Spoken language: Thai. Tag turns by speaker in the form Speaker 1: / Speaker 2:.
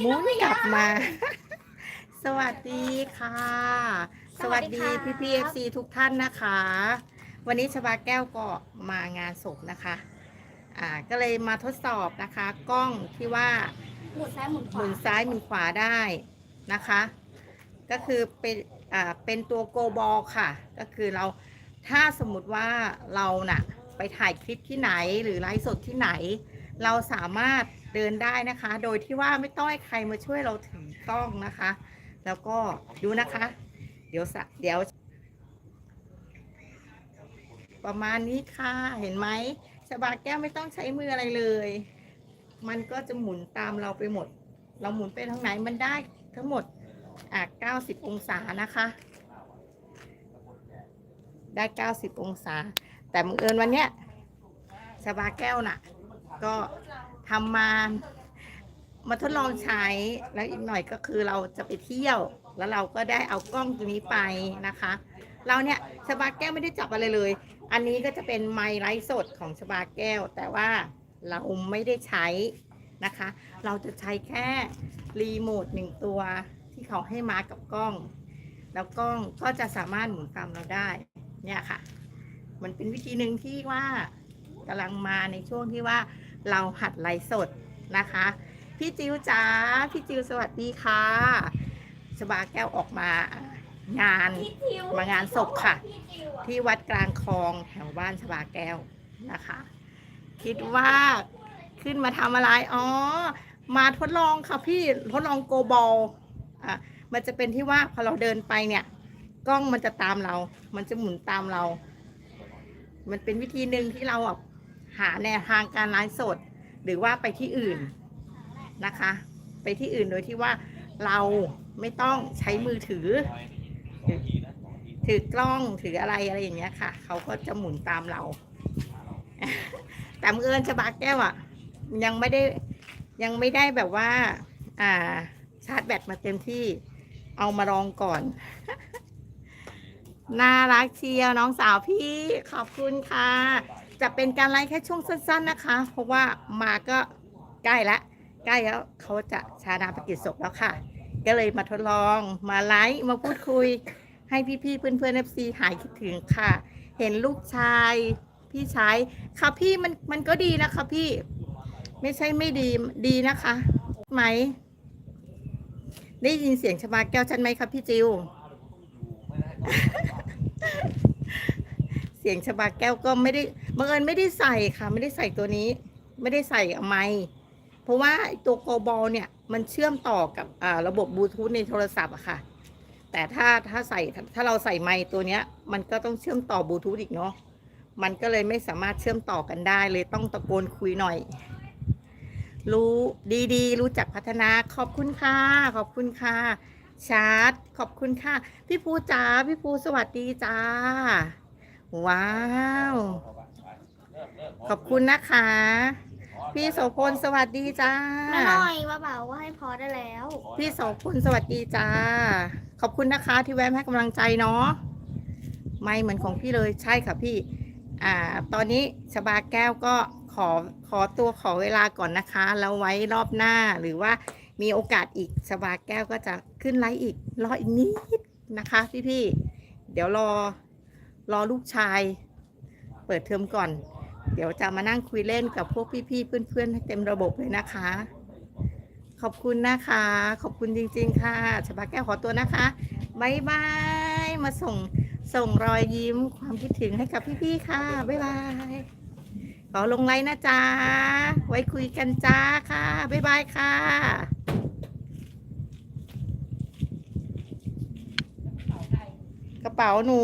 Speaker 1: หมุนกลับมา สวัสดีค่ะ ส
Speaker 2: สวั
Speaker 1: วัส
Speaker 2: สดี
Speaker 1: ดี
Speaker 2: ค่ะ
Speaker 1: พี่พีเอฟซีทุกท่านนะคะ วันนี้ชบาแก้วก็มางานศพนะคะอ่าก็เลยมาทดสอบนะคะ กล้องที่ว่า
Speaker 2: หมุนซ้ายหมุนข
Speaker 1: ห
Speaker 2: วา
Speaker 1: มุนซ้ายหมุนขวาได้นะคะ ก็คือเป็นอ่าเป็นตัวโกบอลค่ะ ก็คือเราถ้าสมมุติว่าเราน่ะไปถ่ายคลิปที่ไหนหรือไลฟ์สดที่ไหน เราสามารถเดินได้นะคะ โดยที่ว่าไม่ต้องให้ใครมาช่วยเราถือกล้องนะคะ แล้วก็ดูนะคะ เดี๋ยวสะเดี๋ยว ประมาณนี้ค่ะ เห็นไหมชบาแก้วไม่ต้องใช้มืออะไรเลย มันก็จะหมุนตามเราไปหมด เราหมุนไปทางไหนมันได้ทั้งหมดอะ90 องศานะคะ ได้ 90 องศา แต่บังเอิญวันเนี้ยชบาแก้วน่ะ ก็ทำมามาทดลองใช้แล้วอีกหน่อยก็คือเราจะไปเที่ยว แล้วเราก็ได้เอากล้องตัวนี้ไปนะคะ เราเนี่ยชบาแก้วไม่ได้จับอะไรเลย อันนี้ก็จะเป็นไมค์ไลฟ์สดของชบาแก้ว แต่ว่าเราไม่ได้ใช้นะคะ เราจะใช้แค่รีโมทหนึ่งตัวที่เขาให้มากับกล้อง แล้วกล้องก็จะสามารถหมุนตามเราได้เนี่ยค่ะ มันเป็นวิธีหนึ่งที่ว่ากำลังมาในช่วงที่ว่า เราหัดไลฟ์สดนะคะ พี่จิวจ๋าพี่จิวสวัสดีค่ะชบาแก้วออกมางานมางานศพค่ะ ที่วัดกลางคลองแถวบ้านชบาแก้วนะคะ คิดว่าขึ้นมาทำอะไรอ๋อมาทดลองค่ะพี่ทดลองโกบอลอะมันจะเป็นที่ว่าพอเราเดินไปเนี่ย กล้องมันจะตามเรา มันจะหมุนตามเรา มันเป็นวิธีหนึ่งที่เราอะ หาแนวทางการไลฟ์สด หรือว่าไปที่อื่นนะคะ ไปที่อื่นโดยที่ว่าเราไม่ต้องใช้มือถือ ถือกล้องถืออะไรอะไรอย่างเงี้ยค่ะ เขาก็จะหมุนตามเรา แต่บังเอิญชบาแก้วอะ ยังไม่ได้ยังไม่ได้แบบว่า อ่า ชาร์จแบตมาเต็มที่เอามาลองก่อน น่ารักเชียวน้องสาวพี่ขอบคุณค่ะ จะเป็นการไลฟ์แค่ช่วงสั้น ๆนะคะ เพราะว่ามาก็ใกล้ละใกล้แล้วเขาจะชาดาปกิจศพแล้วค่ะ ก็เลยมาทดลองมาไลฟ์มาพูดคุย ให้พี่ๆเพื่อนๆเอฟซีหายคิดถึงค่ะ เห็นลูกชายพี่ชายค่ะพี่มันมันก็ดีนะคะพี่ ไม่ใช่ไม่ดีดีนะคะไหม ได้ยินเสียงชบาแก้วฉันไหมคะพี่จิวเสียงชบาแก้วก็ไม่ได้ บังเอิญไม่ได้ใส่ค่ะ ไม่ได้ใส่ตัวนี้ ไม่ได้ใส่ไมค์เพราะว่าตัวโกบอลเนี่ยมันเชื่อมต่อกับอ่าระบบบลูทูธในโทรศัพท์อะค่ะ แต่ถ้าถ้าใส่ถ้าเราใส่ไมค์ตัวเนี้ย มันก็ต้องเชื่อมต่อบลูทูธอีกเนาะมันก็เลยไม่สามารถเชื่อมต่อกันได้เลยต้องตะโกนคุยหน่อย รู้ดีๆ รู้จักพัฒนาขอบคุณค่ะ ขอบคุณค่ะ ชาร์ตขอบคุณค่ะ พี่ภูจ๋าพี่ภูสวัสดีจ้า ว้าว ขอบคุณนะคะ พี่โสพลสวัสดีจ้า
Speaker 2: มาหน่อยว่าเบาว่าให้พอได้แล้ว
Speaker 1: พี่โสพลสวัสดีจ้า ขอบคุณนะคะ ที่แวะมาให้กำลังใจเนาะไม่เหมือนของพี่เลยใช่ค่ะพี่ อ่า ตอนนี้ชบาแก้วก็ขอขอตัวขอเวลาก่อนนะคะแล้วไว้รอบหน้าหรือว่ามีโอกาสอีกชบาแก้วก็จะขึ้นไลฟ์อีกรออีกนิดนะคะพี่ๆเดี๋ยวรอรอลูกชาย เปิดเทอมก่อน เดี๋ยวจะมานั่งคุยเล่นกับพวกพี่ๆเพื่อนๆให้เต็มระบบเลยนะคะ ขอบคุณนะคะ ขอบคุณจริง ๆ ค่ะชบาแก้วขอตัวนะคะบายบายมาส่งส่งรอยยิ้มความคิดถึงให้กับพี่ๆค่ะบายบายขอลงไลน์นะจ๊ะไว้คุยกันจ้าค่ะบายบายค่ะกระเป๋าหนู